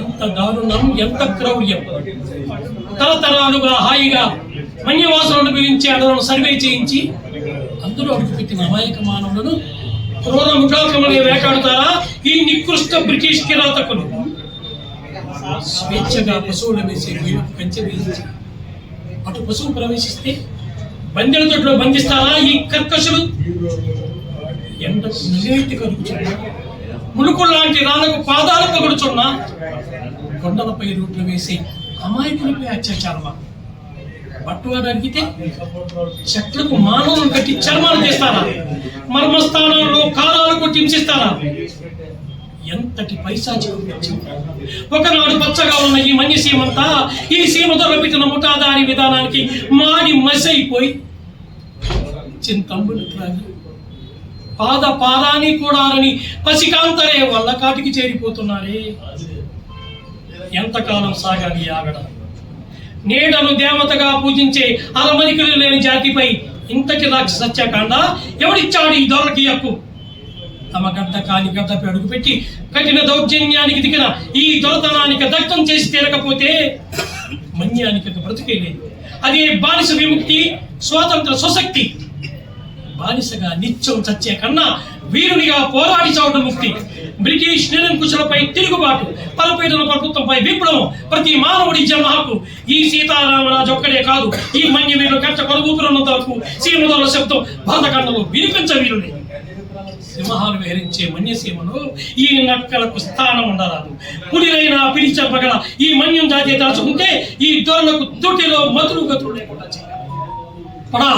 ఎంత దారుణం ఎంత క్రౌర్యం. తరతరాలుగా హాయిగా మన్యవాసులు అనుభవించే అడవులను సర్వే చేయించి అందులో అడుగుపెట్టిన అమాయక మానవులను క్రూర ముఖాకమని వేటాడుతారా? ఈ నికృష్ట బ్రిటిష్ కిరాతకులు. స్వేచ్ఛగా పశువుల వేసే వీళ్ళకు కంచె వేయించి అటు పశువు ప్రవేశిస్తే బందెల తొట్లో బంధిస్తారా ఈ కర్కశులు? ఎంత నిజాయితీ కలుగుతుంది ములుకులు లాంటి రాళ్ళకు పాదాలు పగుడుచున్నా కొండలపై రూట్లు వేసి అమాయకులపై అత్యాచారమా పట్టువాడు అడిగితే చెట్లకు మానవులను కట్టి చర్మాలు చేస్తారా? మర్మస్థానాల్లో కాలాలకు హింసిస్తారా? ఎంతటి పైసా ఒకనాడు పచ్చగా ఉన్న ఈ మన్య సీమంతా ఈ సీమతో దొరపెట్టిన ముఠాదారి విధానానికి మాడి మసైపోయి చింతంబులు త్రాగి పాద పాదాన్ని కూడారని పసికాంతరే వల్ల కాటికి చేరిపోతున్నారే. ఎంతకాలం సాగాలి ఆగడ? నీడను దేవతగా పూజించే అరమరికలు లేని జాతిపై ఇంతటి రాక్ష సత్యాకాండ ఎవడిచ్చాడు ఈ దొరకి హక్కు? తమ గడ్డ కాని గడ్డపై అడుగుపెట్టి కఠిన దౌర్జన్యానికి దిగిన ఈ దొరతనానికి దగ్ధం చేసి తీరకపోతే మన్యానికి బ్రతికే లేదు అదే బానిస విముక్తి స్వాతంత్ర స్వశక్తి. బానిసగా నిత్యం చచ్చే కన్నా వీరునిగా పోరాడి చావడం ముక్తి. బ్రిటిష్ నిరంకుశులపై తిరుగుబాటు పలపీటల ప్రభుత్వంపై విప్లవం ప్రతి మానవుడి జన్మ హక్కు ఈ సీతారామరాజు ఒక్కడే కాదు ఈ మన్య వీరు కట్ట కొలుగుతున్నంత వరకు సీమదోల శబ్దం భారతఖండంలో వినిపించ వీరుని సింహాలు విహరించే మన్యసీమలో ఈ నక్కలకు స్థానం ఉండరాదు. పులిరైనా పిలిచపగల ఈ మన్యం జాతి దాచుకుంటే ఈ దొరలకు తుటిలో మధురు గతులు లేకుండా చేయాలి. పడా